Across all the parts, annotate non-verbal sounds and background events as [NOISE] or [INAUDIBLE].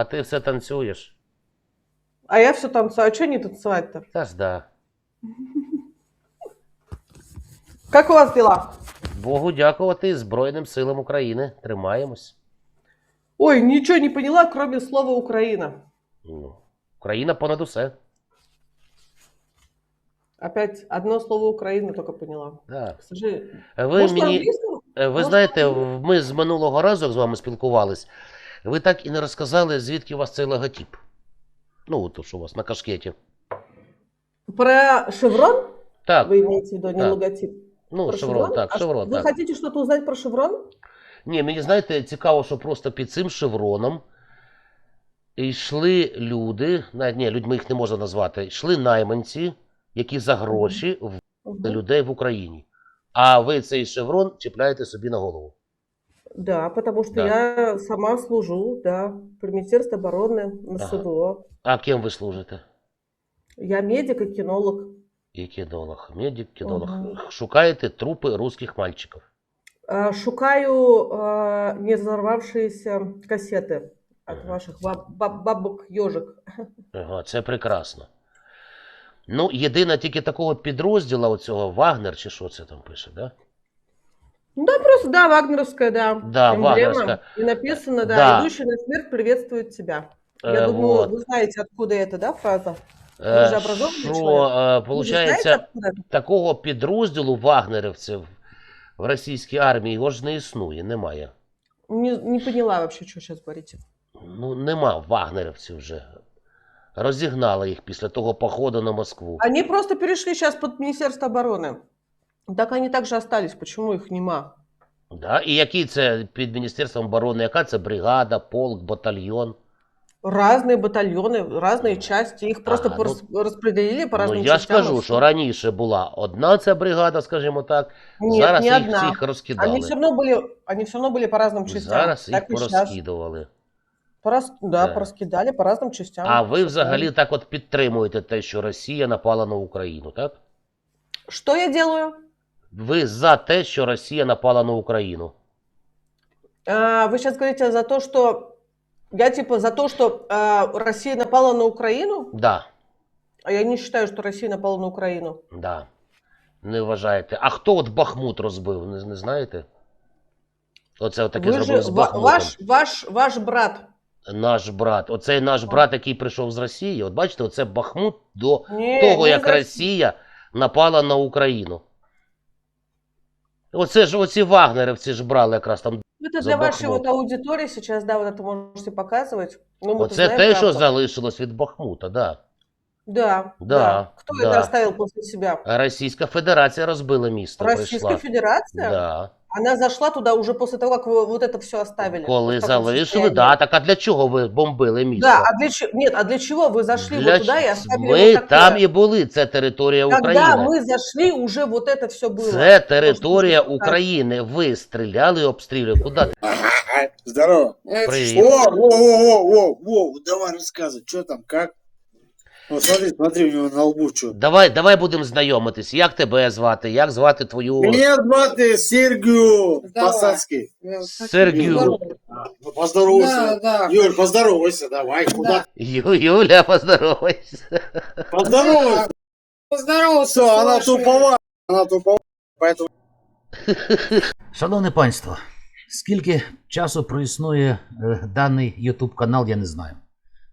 А ти все танцюєш. А я все танцую. А что не танцевать-то? Та ж да. [LAUGHS] Как у вас дела? Богу дякувати Збройним силам України. Тримаємось. Ой, ничего не поняла, кроме слова Украина. Ну, Україна понад усе. Опять одно слово Украина только поняла. Да. Сожалению. Ви мені. Е, Ви знаєте, ми з минулого разу як з вами спілкувались. Ви так і не розказали, звідки у вас цей логотип. Ну, то, що у вас на кашкеті. Про шеврон Так, вы имеете в виду, не Так. логотип? ну, Про шеврон, так, А шеврон, Вы так. хотите что-то узнать про шеврон? Ні, мені знаєте, цікаво, що просто під цим шевроном йшли люди, навіть ні, людьми їх не можна назвати, йшли найманці, які за гроші вбили людей в Україні. А ви цей шеврон чіпляєте собі на голову. Да, потому что Да. я сама служу, да, при Министерстве обороны, на Ага. СВО. А ким ви служите? Я медик и кинолог. І кінолог, медик, кінолог. Ага. Шукаєте трупи русських мальчиків. Шукаю а, не взорвавшиеся кассеты от ваших баб- баб- бабок ежик. [LAUGHS] Ага, це прекрасно. Ну, єдине тільки такого підрозділу оцього Вагнер, чи що це там пише, да? Да, просто, да, вагнеровская, да. Да, эмблема. вагнеровская. И написано, да, Да. идущий на смерть приветствует тебя. Е, Я думаю, вот. вы знаете, откуда это, да, фраза? Е, же образований Що, чоловік. е, Вы же получається, знаете, откуда это? такого підрозділу вагнерівців в російській армії його ж не існує, немає. Не, не поняла вообще, что сейчас говорите. Ну, нема вагнерівців вже. Розігнали їх після того походу на Москву. Они просто перешли сейчас под Министерство обороны. Так они также остались. Почему их нема? Да? І який це під Міністерством оборони, яка це бригада, полк, батальйон? Разные батальоны, разные части. Их просто Ага, порас- распределили по Ну, разным я ж частям. и кажу, всё. що раніше була одна ця бригада, скажімо так, Нет, зараз не їх одна. всіх розкидали. Они все равно были, они все равно были по разным частям. Зараз їх так и сейчас. порозкидували. Порас- Да, Да. пораскидали по разным частям. А ви Всё взагалі так от підтримуєте те, що Росія напала на Україну, так? правильно. Что я делаю? Ви за те, що Росія напала на Україну. А, Вы сейчас говорите за то, что я типа за то, что а, Россия напала на Украину, Да, а я не считаю, что Россия напала на Украину. да. Не вважаєте. А хто от Бахмут розбив, не, не знаєте? Оце Вы же, зробив з ва- Бахмутом. ваш, ваш, ваш брат. Наш брат. Оцей наш брат, який прийшов з Росії. От бачите, оце Бахмут до Не, того, не як за- Росія напала на Україну. Оце ж оці вагнерівці ж брали якраз там. Это за для вашей Бахмут. вот аудитории сейчас, да, вот это можете показывать. Ну, мы-то Оце знаем те, що правду. залишилось від Бахмута, да. Да, Да, Кто да. это оставил после себя? А Російська Федерація розбила місто. Российская прийшла. Федерация? Да. Она зашла туда уже после того, как вы вот это все оставили. Коли В таком залишили, состоянии. да. Так а для чого ви бомбили місто? Да, а для чего? Нет, а для чего вы зашли Для вот туда и ч- оставили Ми вот такое? там і були, це територія Когда України. мы зашли, уже вот это все было. Це територія Так. України. Ви стріляли і обстрілювали. Куди ти? Ага, здорово. Привіт. О, во, во, во, во, во, давай рассказывай, что там, как? Вот смотри, смотри, у него на лбу что. Давай, давай будемо знайомитись. Як тебе звати? Як звати твою Меня звати Сергію. Посадський. Сергію? Ну, поздоровайся. Да, да. Юль, поздоровайся, давай, куда? Ю, Юля, поздоровайся. Поздоровайся. Поздоровался. Все, она тупова, она тупова, поэтому... Шановне панство, скільки часу проіснує е, даний YouTube канал, я не знаю.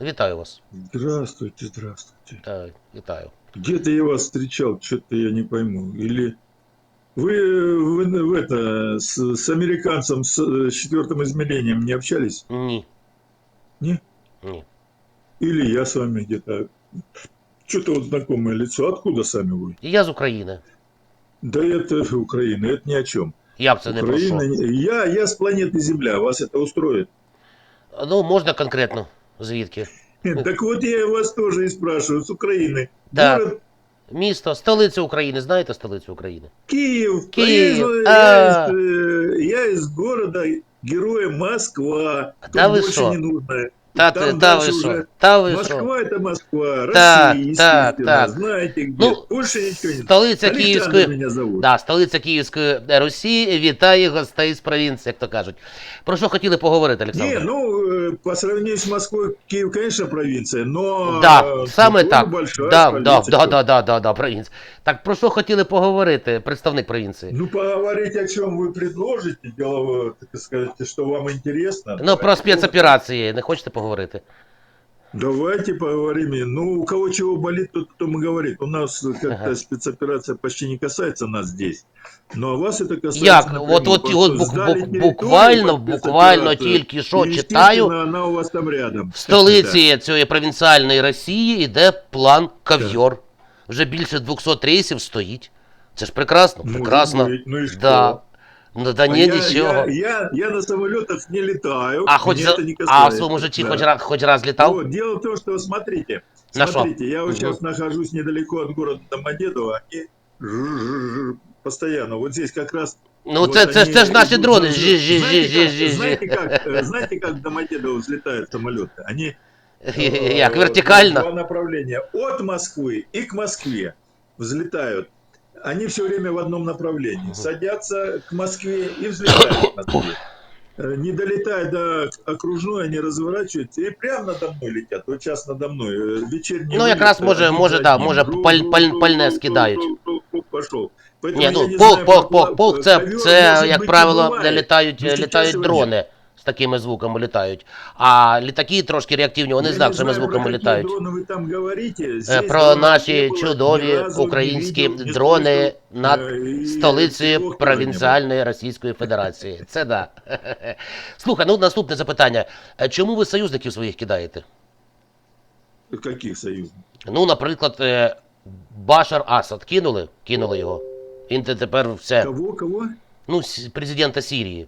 Вітаю вас. Здравствуйте, здравствуйте. Так, вітаю. Где-то я вас встречал, что-то я не пойму. Или вы, э, вы в это с, с американцем с, э, с четвертым измерением не общались? Ні. Не? Ні. Или я с вами где-то? Что-то вот знакомое лицо. Откуда сами вы? Я з України. Да это Украина, это ни о чем. Як це не про Украина, що? не- я, я с планеты Земля, вас это устроит? Ну, можна конкретно. Звідки? Так вот я вас тоже и спрашиваю, с Украины. Да. Город Місто, столиця України. Знаєте столицю України? Киев. Киев, Поеду, а. Я, из, э, я из города героя Москва. Тут Да вы больше шо? не нужно. Та, Там ти, та дальше ви що? уже Та ви що? Москва это Москва, Так, Россия, так, естественно. так. Знаете где. Ну, больше ничего не Столиця Александр Київської. меня зовут. Да, столиця Київської Русі вітає гостей з провінції, як то кажуть. Про що хотіли поговорити, Олександр? Не, ну, э, по сравнению с Москвой, Киев, конечно, провинция, но... Да, э, саме тоже так. большая Да, да, провинция. да, да, да, да, да, провінція. Так про що хотіли поговорити, представник провінції? Ну, поговорить, о чем вы предложите, дело, так сказать, что вам интересно. Ну, про спецоперації не хочете поговорити? Давайте поговорим. Ну, у кого чего болит, тот кто мы говорит. У нас как-то Ага. спецоперация почти не касается нас здесь. Но вас это касается Як? напрямую, От, от, потому от что бук, сдали бук, территорию буквально, под буквально спецоперацию, тільки що и, читаю, естественно, она у вас там рядом. в столиці цієї провінціальної Росії йде план Кав'йор. Вже більше 200 рейсів стоїть. Це ж прекрасно, Может прекрасно. быть. Ну и что? Да. Ну да А ні, я, нічого. Я, я, я на самолетах не летаю. А хоч мне за... это не а в касается. своєму житті Да. хоч раз хоч раз літав? Вот, дело в том, что смотрите, На что? смотрите, я вот Мгм. сейчас нахожусь недалеко от города Домодедово, они жужжужжу постоянно. Вот здесь как раз. Ну вот це, це, ж- они це ж наші идут дрони. на- Жі, жі, жі, Знаете, жі, как- жі, Знаете, жі. как, э, знаете, как в Домодедово взлетают самолеты? Они э, Як Два вертикально? направления. От Москвы и к Москве взлетают. Они все время в одном направлении. Мгм. Садятся к Москве и взлетают к Москве. Э, Не долетая до окружной, они разворачиваются и прямо надо мной летят. Вот сейчас надо мной. э, Вечерний Ну, вылет, якраз э, може- один може, за да, одним. може, Жу- паль- жу- паль- жу- пальне жу- скидають. жу- жу- жу- Пошел. Поэтому Ні, я ну не полк, знаю, полк, по- полк, полк, по- це, ковер, це может як быть, и правило, бывает. літають, Ну, сейчас літають его дрони. З такими звуками літають. А літаки трошки реактивні, вони Я з не інакшими знаю, звуками про літають. какие дроны вы там говорите. Е, Здесь Про дронов не наші было, чудові ни разу не українські видел, не дрони слышал. над Е, і столицею такого тоже не провінціальної Російської Федерації. [LAUGHS] Це да. Слухай, ну наступне запитання. Е, Чому ви союзників своїх кидаєте? було. Каких союзників? Ну, наприклад, е, Башар Асад кинули, кинули його. Він те- тепер все. Кого, кого? Ну, с- президента Сирії.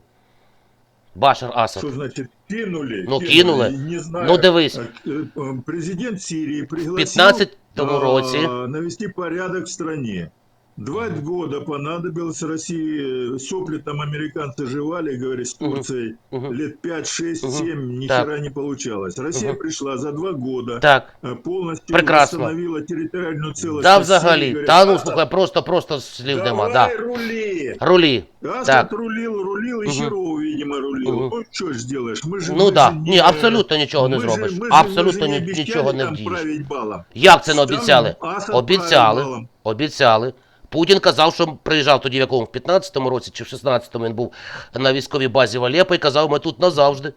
Башар Асад. Що значит кинули? Ну, кинули. Не знаю. Ну, дивись. Э, э, Президент Сирии пригласив пригласил 15-му році. навести порядок в стране. Два года понадобилось России, сопли там американцы жевали, говорит, с Мгм. Турцией. Мгм. Лет 5, 6, Мгм. 7, ни Так. хера не получалось. Россия Мгм. пришла за два года, Так. э, полностью Прекрасно. восстановила территориальную целостность. Да, Сирии. взагалі. Говорит, Та ну «Асад, слухай, просто, просто слів нема. давай Да. рули. Рулі. Асад Так. рулил, рулил, и Мгм. Херов, видимо, рулил. Мгм. Ну, что ж сделаешь? Мы же, Ну мы да. же Ні, абсолютно нічого не мы же- зробиш. мы же- Абсолютно мы же ні- не обещали нічого не там вдієш. править балом. Як це не Там обіцяли? Асад Обіцяли. править балом. Обіцяли. Путін казав, що приїжджав тоді в якому в 15-му році чи в 16-му він був на військовій базі в Алеппо і казав, ми тут назавжди.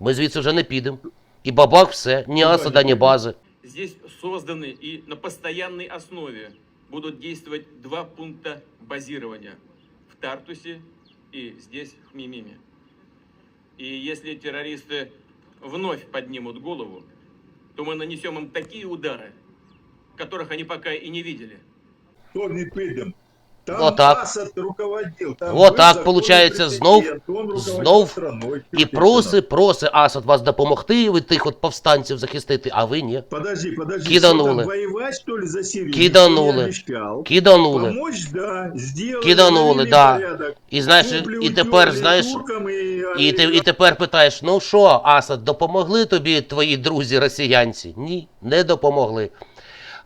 Ми звідси вже не підемо. І бабах все, ні Ну, Асада, ні да, бази. Здесь созданы и на постоянной основе будут действовать два пункта базирования в Тартусе и здесь, в Мимиме. И если террористы вновь поднимут голову, то мы нанесем им такие удары, которых они пока и не видели. То не підемо. Там Вот так. Руководил. Там Вот так, получается, знов- знов страной. І проси, проси Асад вас допомогти від тих от повстанців захистити, а ви ні. Подожди, подожди. Киданули. Там, воевать, что ли, за Сирию? Киданули. Киданули. Помочь, да. Сделали, Киданули, да. порядок. І знаєш, Куплю, і тепер, знаєш, і, і, і тепер питаєш: ну що, Асад, допомогли тобі твої друзі росіянці? Ні, не допомогли.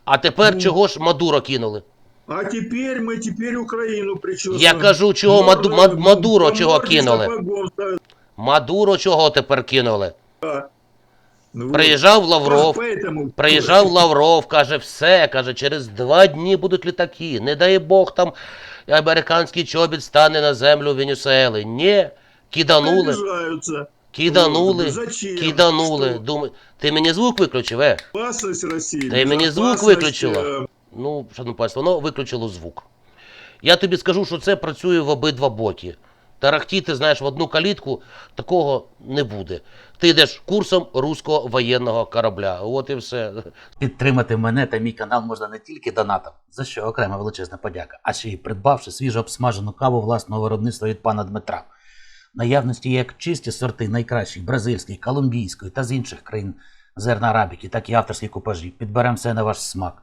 А тепер Ну. чого ж Мадуро кинули? А теперь мы теперь Украину причесываем. Я кажу, чого Маду- Мор- Мад- Мадуро по чого морде кинули? сапогом ставят. Мадуро чого тепер кинули? Ну вот. Приїжджав Лавров, Поэтому Приїжджав Лавров, каже, все, каже, через два дні будуть літаки. Не дай Бог там американський чобіт стане на землю Венесуели. Ні, киданули, Обижаются. киданули, Вот, зачем? киданули. Что? Думаю, ти мені звук виключив, е? Опасность России. Та й мені звук безопасность, виключила. Ну, шановне панство, воно виключило звук. Я тобі скажу, що це працює в обидва боки. Тарахтіти, знаєш, в одну калітку такого не буде. Ти йдеш курсом руського воєнного корабля. От і все. Підтримати мене та мій канал можна не тільки донатом, за що окрема величезна подяка, а ще й придбавши свіжо обсмажену каву власного виробництва від пана Дмитра. Наявності як чисті сорти найкращих бразильської, колумбійської та з інших країн зерна арабіки, так і авторські купажі. Підберемо все на ваш смак.